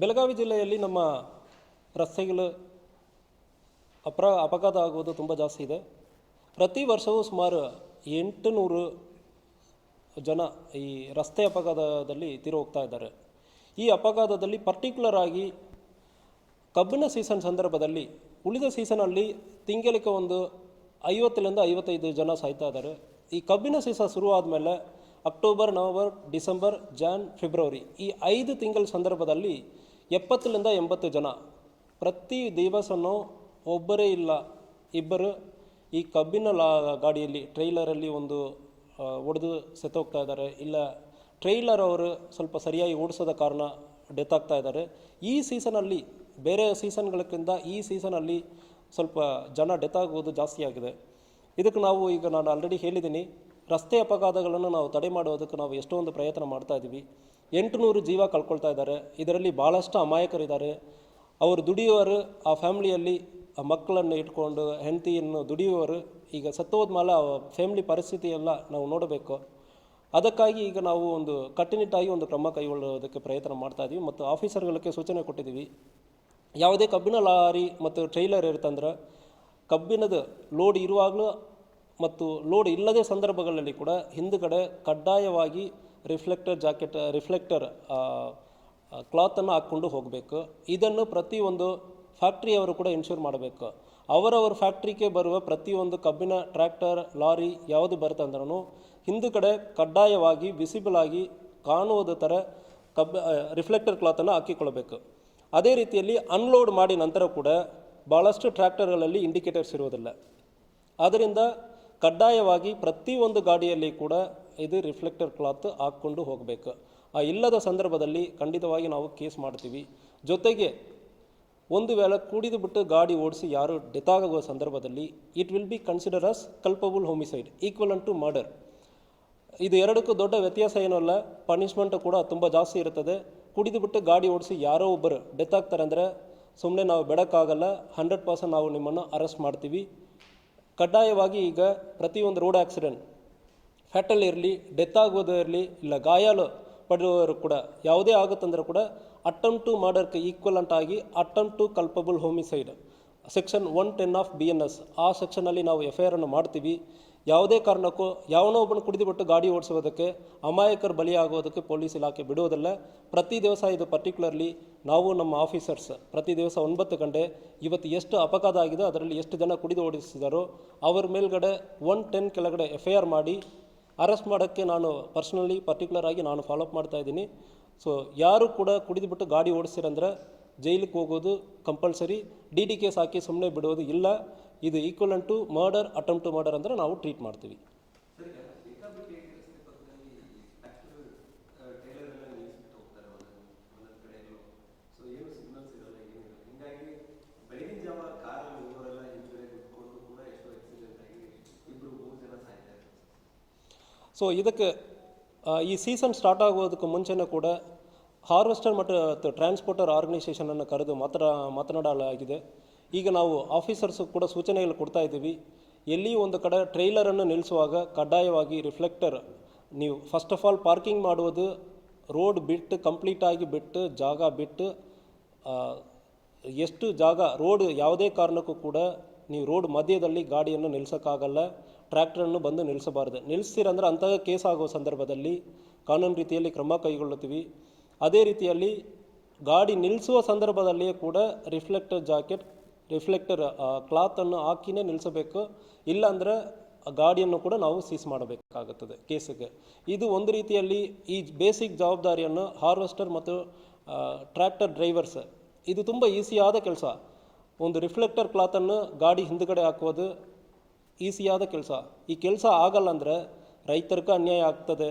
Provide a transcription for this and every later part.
ಬೆಳಗಾವಿ ಜಿಲ್ಲೆಯಲ್ಲಿ ನಮ್ಮ ರಸ್ತೆಗಳು ಅಪರ ಅಪಘಾತ ಆಗುವುದು ತುಂಬ ಜಾಸ್ತಿ ಇದೆ. ಪ್ರತಿ ವರ್ಷವೂ ಸುಮಾರು ಎಂಟು ನೂರು ಜನ ಈ ರಸ್ತೆ ಅಪಘಾತದಲ್ಲಿ ತೀರಿ ಹೋಗ್ತಾ ಇದ್ದಾರೆ. ಈ ಅಪಘಾತದಲ್ಲಿ ಪರ್ಟಿಕ್ಯುಲರ್ ಆಗಿ ಕಬ್ಬಿನ ಸೀಸನ್ ಸಂದರ್ಭದಲ್ಲಿ ಉಳಿದ ಸೀಸನಲ್ಲಿ ತಿಂಗಳಿಗೆ ಒಂದು ಐವತ್ತರಿಂದ ಐವತ್ತೈದು ಜನ ಸಾಯ್ತಾ ಇದ್ದಾರೆ. ಈ ಕಬ್ಬಿನ ಸೀಸನ್ ಶುರು ಆದಮೇಲೆ October, November, December, Jan, February ಈ ಐದು ತಿಂಗಳ ಸಂದರ್ಭದಲ್ಲಿ ಎಪ್ಪತ್ತರಿಂದ ಎಂಬತ್ತು ಜನ. ಪ್ರತಿ ದಿವಸನೂ ಒಬ್ಬರೇ ಇಲ್ಲ. ಇಬ್ಬರು ಈ ಕಬ್ಬಿನ ಲಾ ಗಾಡಿಯಲ್ಲಿ, ಟ್ರೈಲರಲ್ಲಿ ಒಂದು ಒಡೆದು ಸೆತ್ತೋಗ್ತಾ ಇದ್ದಾರೆ. ಇಲ್ಲ, ಟ್ರೈಲರ್ ಅವರು ಸ್ವಲ್ಪ ಸರಿಯಾಗಿ ಓಡಿಸೋದ ಕಾರಣ ಡೆತ್ ಆಗ್ತಾ ಇದ್ದಾರೆ. ಈ ಸೀಸನಲ್ಲಿ, ಬೇರೆ ಸೀಸನ್ಗಳಕ್ಕಿಂತ ಈ ಸೀಸನಲ್ಲಿ ಸ್ವಲ್ಪ ಜನ ಡೆತ್ ಆಗುವುದು ಜಾಸ್ತಿ ಆಗಿದೆ. ಇದಕ್ಕೆ ನಾವು ಈಗ ನಾನು ಆಲ್ರೆಡಿ ಹೇಳಿದ್ದೀನಿ, ರಸ್ತೆ ಅಪಘಾತಗಳನ್ನು ನಾವು ತಡೆ ಮಾಡೋದಕ್ಕೆ ನಾವು ಎಷ್ಟೊಂದು ಪ್ರಯತ್ನ ಮಾಡ್ತಾ ಇದ್ದೀವಿ. ಎಂಟುನೂರು ಜೀವ ಕಳ್ಕೊಳ್ತಾ ಇದ್ದಾರೆ. ಇದರಲ್ಲಿ ಭಾಳಷ್ಟು ಅಮಾಯಕರಿದ್ದಾರೆ. ಅವರು ದುಡಿಯುವರು ಆ ಫ್ಯಾಮಿಲಿಯಲ್ಲಿ ಆ ಮಕ್ಕಳನ್ನು ಇಟ್ಕೊಂಡು, ಹೆಂಡತಿಯನ್ನು ದುಡಿಯುವವರು. ಈಗ ಸತ್ತೋದ್ಮೇಲೆ ಆ ಫ್ಯಾಮಿಲಿ ಪರಿಸ್ಥಿತಿ ಎಲ್ಲ ನಾವು ನೋಡಬೇಕು. ಅದಕ್ಕಾಗಿ ಈಗ ನಾವು ಒಂದು ಕಟ್ಟುನಿಟ್ಟಾಗಿ ಒಂದು ಕ್ರಮ ಕೈಗೊಳ್ಳೋದಕ್ಕೆ ಪ್ರಯತ್ನ ಮಾಡ್ತಾ ಇದ್ದೀವಿ ಮತ್ತು ಆಫೀಸರ್ಗಳಿಗೆ ಸೂಚನೆ ಕೊಟ್ಟಿದ್ದೀವಿ. ಯಾವುದೇ ಕಬ್ಬಿನ ಲಾರಿ ಮತ್ತು ಟ್ರೈಲರ್ ಇರುತ್ತಂದ್ರೆ ಕಬ್ಬಿಣದ ಲೋಡ್ ಇರುವಾಗಲೂ ಮತ್ತು ಲೋಡ್ ಇಲ್ಲದೆ ಸಂದರ್ಭಗಳಲ್ಲಿ ಕೂಡ ಹಿಂದುಗಡೆ ಕಡ್ಡಾಯವಾಗಿ ರಿಫ್ಲೆಕ್ಟರ್ ಜಾಕೆಟ್ ರಿಫ್ಲೆಕ್ಟರ್ ಕ್ಲಾತನ್ನು ಹಾಕ್ಕೊಂಡು ಹೋಗಬೇಕು. ಇದನ್ನು ಪ್ರತಿಯೊಂದು ಫ್ಯಾಕ್ಟ್ರಿಯವರು ಕೂಡ ಇನ್ಶೂರ್ ಮಾಡಬೇಕು. ಅವರವರ ಫ್ಯಾಕ್ಟ್ರಿಗೆ ಬರುವ ಪ್ರತಿಯೊಂದು ಕಬ್ಬಿನ ಟ್ರ್ಯಾಕ್ಟರ್ ಲಾರಿ ಯಾವುದು ಬರುತ್ತೆ ಅಂದ್ರೂ ಹಿಂದುಗಡೆ ಕಡ್ಡಾಯವಾಗಿ ವಿಸಿಬಲ್ ಆಗಿ ಕಾಣುವುದ ಥರ ಕಬ್ಬ ರಿಫ್ಲೆಕ್ಟರ್ ಕ್ಲಾತನ್ನು ಹಾಕಿಕೊಳ್ಳಬೇಕು ಅದೇ ರೀತಿಯಲ್ಲಿ ಅನ್ಲೋಡ್ ಮಾಡಿ ನಂತರ ಕೂಡ ಭಾಳಷ್ಟು ಟ್ರ್ಯಾಕ್ಟರ್ಗಳಲ್ಲಿ ಇಂಡಿಕೇಟರ್ಸ್ ಇರುವುದಿಲ್ಲ. ಆದ್ದರಿಂದ ಕಡ್ಡಾಯವಾಗಿ ಪ್ರತಿಯೊಂದು ಗಾಡಿಯಲ್ಲಿ ಕೂಡ ಇದು ರಿಫ್ಲೆಕ್ಟರ್ ಕ್ಲಾತ್ ಹಾಕ್ಕೊಂಡು ಹೋಗಬೇಕು. ಆ ಇಲ್ಲದ ಸಂದರ್ಭದಲ್ಲಿ ಖಂಡಿತವಾಗಿ ನಾವು ಕೇಸ್ ಮಾಡ್ತೀವಿ. ಜೊತೆಗೆ ಒಂದು ವೇಳೆ ಕುಡಿದು ಬಿಟ್ಟು ಗಾಡಿ ಓಡಿಸಿ ಯಾರು ಡೆತ್ ಆಗುವ ಸಂದರ್ಭದಲ್ಲಿ it will be consider as culpable homicide equal to murder ಇದು ಎರಡಕ್ಕೂ ದೊಡ್ಡ ವ್ಯತ್ಯಾಸ ಏನೂ ಅಲ್ಲ ಪನಿಷ್ಮೆಂಟ್ ಕೂಡ ತುಂಬ ಜಾಸ್ತಿ ಇರುತ್ತದೆ. ಕುಡಿದು ಬಿಟ್ಟು ಗಾಡಿ ಓಡಿಸಿ ಯಾರೋ ಒಬ್ಬರು ಡೆತ್ ಆಗ್ತಾರೆ ಅಂದರೆ ಸುಮ್ಮನೆ ನಾವು ಬೆಡಕ್ಕಾಗಲ್ಲ ಹಂಡ್ರೆಡ್ ಪರ್ಸೆಂಟ್ ನಾವು ನಿಮ್ಮನ್ನು ಅರೆಸ್ಟ್ ಮಾಡ್ತೀವಿ. ಕಡ್ಡಾಯವಾಗಿ ಈಗ ಪ್ರತಿಯೊಂದು ರೋಡ್ ಆಕ್ಸಿಡೆಂಟ್, ಫ್ಯಾಟಲ್ ಇರಲಿ, ಡೆತ್ ಆಗೋದು ಇರಲಿ, ಇಲ್ಲ ಗಾಯಾಲು ಪಡೆಯುವವರು ಕೂಡ ಯಾವುದೇ ಆಗುತ್ತಂದ್ರೆ ಕೂಡ ಅಟೆಂಪ್ಟ್ ಟು ಮರ್ಡರ್ಗೆ ಈಕ್ವಲೆಂಟ್ ಆಗಿ attempt to culpable homicide section one ten of B N S ಆ ಸೆಕ್ಷನಲ್ಲಿ ನಾವು ಎಫ್ ಐ ಆರನ್ನು ಮಾಡ್ತೀವಿ. ಯಾವುದೇ ಕಾರಣಕ್ಕೂ ಯಾವನೋ ಒಬ್ಬನು ಕುಡಿದುಬಿಟ್ಟು ಗಾಡಿ ಓಡಿಸೋದಕ್ಕೆ ಅಮಾಯಕರು ಬಲಿಯಾಗೋದಕ್ಕೆ ಪೊಲೀಸ್ ಇಲಾಖೆ ಬಿಡುವುದಿಲ್ಲ. ಪ್ರತಿ ದಿವಸ ಇದು ಪರ್ಟಿಕ್ಯುಲರ್ಲಿ ನಾವು ನಮ್ಮ ಆಫೀಸರ್ಸ್ ಪ್ರತಿ ದಿವಸ ಒಂಬತ್ತು ಗಂಟೆ ಇವತ್ತು ಎಷ್ಟು ಅಪಘಾತ ಆಗಿದೆ, ಅದರಲ್ಲಿ ಎಷ್ಟು ಜನ ಕುಡಿದು ಓಡಿಸಿದಾರೋ ಅವ್ರ ಮೇಲ್ಗಡೆ ಒನ್ ಟೆನ್ ಕೆಳಗಡೆ ಎಫ್ ಐ ಆರ್ ಮಾಡಿ ಅರೆಸ್ಟ್ ಮಾಡೋಕ್ಕೆ ನಾನು ಪರ್ಸ್ನಲಿ ಪರ್ಟಿಕ್ಯುಲರ್ ಆಗಿ ನಾನು ಫಾಲೋಅಪ್ ಮಾಡ್ತಾ ಇದ್ದೀನಿ. ಸೊ ಯಾರು ಕೂಡ ಕುಡಿದುಬಿಟ್ಟು ಗಾಡಿ ಓಡಿಸಿರಂದ್ರೆ ಜೈಲಿಗೆ ಹೋಗೋದು ಕಂಪಲ್ಸರಿ ಡಿ ಡಿ ಕೇಸ್ ಹಾಕಿ ಸುಮ್ಮನೆ ಬಿಡೋದು ಇಲ್ಲ. ಇದು equal to murder attempt to murder ಅಂದರೆ ನಾವು ಟ್ರೀಟ್ ಮಾಡ್ತೀವಿ. ಸೊ ಇದಕ್ಕೆ ಈ ಸೀಸನ್ ಸ್ಟಾರ್ಟ್ ಆಗೋದಕ್ಕೆ ಮುಂಚೆನೇ ಕೂಡ ಹಾರ್ವೆಸ್ಟರ್ ಮತ್ತು ಟ್ರಾನ್ಸ್ಪೋರ್ಟರ್ ಆರ್ಗನೈಸೇಷನನ್ನು ಕರೆದು ಮಾತ್ರ, ಮಾತನಾಡಲಾಗಿದೆ. ಈಗ ನಾವು ಆಫೀಸರ್ಸ್ ಕೂಡ ಸೂಚನೆಗಳು ಕೊಡ್ತಾ ಇದ್ದೀವಿ. ಎಲ್ಲಿ ಒಂದು ಕಡೆ ಟ್ರೈಲರನ್ನು ನಿಲ್ಲಿಸುವಾಗ ಕಡ್ಡಾಯವಾಗಿ ರಿಫ್ಲೆಕ್ಟರ್ ನೀವು ಫಸ್ಟ್ ಆಫ್ ಆಲ್ ಪಾರ್ಕಿಂಗ್ ಮಾಡುವುದು ರೋಡ್ ಬಿಟ್ಟು ಕಂಪ್ಲೀಟಾಗಿ ಬಿಟ್ಟು ಜಾಗ ಬಿಟ್ಟು ಎಷ್ಟು ಜಾಗ ರೋಡ್ ಯಾವುದೇ ಕಾರಣಕ್ಕೂ ಕೂಡ ನೀವು ರೋಡ್ ಮಧ್ಯದಲ್ಲಿ ಗಾಡಿಯನ್ನು ನಿಲ್ಲಿಸೋಕ್ಕಾಗಲ್ಲ ಟ್ರ್ಯಾಕ್ಟರನ್ನು ಬಂದು ನಿಲ್ಲಿಸಬಾರ್ದು ನಿಲ್ಲಿಸ್ತೀರಂದ್ರೆ ಅಂತಹ ಕೇಸ್ ಆಗೋ ಸಂದರ್ಭದಲ್ಲಿ ಕಾನೂನು ರೀತಿಯಲ್ಲಿ ಕ್ರಮ ಕೈಗೊಳ್ಳುತ್ತೀವಿ. ಅದೇ ರೀತಿಯಲ್ಲಿ ಗಾಡಿ ನಿಲ್ಲಿಸುವ ಸಂದರ್ಭದಲ್ಲಿಯೇ ಕೂಡ ರಿಫ್ಲೆಕ್ಟರ್ ಜಾಕೆಟ್ ರಿಫ್ಲೆಕ್ಟರ್ ಕ್ಲಾತನ್ನು ಹಾಕಿನೇ ನಿಲ್ಲಿಸಬೇಕು ಇಲ್ಲಾಂದರೆ ಗಾಡಿಯನ್ನು ಕೂಡ ನಾವು ಸೀಸ್ ಮಾಡಬೇಕಾಗುತ್ತದೆ ಕೇಸಿಗೆ. ಇದು ಒಂದು ರೀತಿಯಲ್ಲಿ ಈ ಬೇಸಿಕ್ ಜವಾಬ್ದಾರಿಯನ್ನು ಹಾರ್ವೆಸ್ಟರ್ ಮತ್ತು ಟ್ರ್ಯಾಕ್ಟರ್ ಡ್ರೈವರ್ಸ್, ಇದು ತುಂಬ ಈಸಿಯಾದ ಕೆಲಸ. ಒಂದು ರಿಫ್ಲೆಕ್ಟರ್ ಕ್ಲಾತನ್ನು ಗಾಡಿ ಹಿಂದುಗಡೆ ಹಾಕೋದು ಈಸಿಯಾದ ಕೆಲಸ. ಈ ಕೆಲಸ ಆಗಲ್ಲ ಅಂದರೆ ರೈತರಿಗೂ ಅನ್ಯಾಯ ಆಗ್ತದೆ.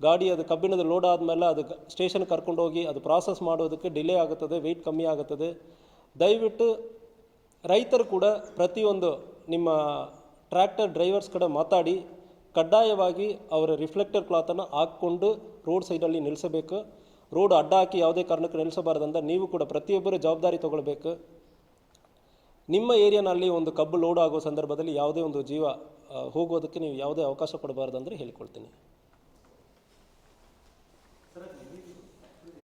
ಗಾಡಿ ಅದು ಕಬ್ಬಿಣದ ಲೋಡ್ ಆದಮೇಲೆ ಅದು ಸ್ಟೇಷನ್ ಕರ್ಕೊಂಡೋಗಿ ಅದು ಪ್ರಾಸೆಸ್ ಮಾಡೋದಕ್ಕೆ ಡಿಲೇ ಆಗುತ್ತದೆ ವೆಯ್ಟ್ ಕಮ್ಮಿ ಆಗುತ್ತದೆ. ದಯವಿಟ್ಟು ರೈತರು ಕೂಡ ಪ್ರತಿಯೊಂದು ನಿಮ್ಮ ಟ್ರ್ಯಾಕ್ಟರ್ ಡ್ರೈವರ್ಸ್ ಕಡೆ ಮಾತಾಡಿ ಕಡ್ಡಾಯವಾಗಿ ಅವರ ರಿಫ್ಲೆಕ್ಟರ್ ಕ್ಲಾತನ್ನು ಹಾಕ್ಕೊಂಡು ರೋಡ್ ಸೈಡಲ್ಲಿ ನಿಲ್ಲಿಸಬೇಕು ರೋಡ್ ಅಡ್ಡ ಹಾಕಿ ಯಾವುದೇ ಕಾರಣಕ್ಕೆ ನಿಲ್ಲಿಸಬಾರ್ದಂತ ನೀವು ಕೂಡ ಪ್ರತಿಯೊಬ್ಬರು ಜವಾಬ್ದಾರಿ ತೊಗೊಳ್ಬೇಕು. ನಿಮ್ಮ ಏರಿಯಾನಲ್ಲಿ ಒಂದು ಕಬ್ಬು ಲೋಡ್ ಆಗೋ ಸಂದರ್ಭದಲ್ಲಿ ಯಾವುದೇ ಒಂದು ಜೀವ ಹೋಗೋದಕ್ಕೆ ನೀವು ಯಾವುದೇ ಅವಕಾಶ ಕೊಡಬಾರ್ದಂದರೆ ಹೇಳಿಕೊಳ್ತೀನಿ.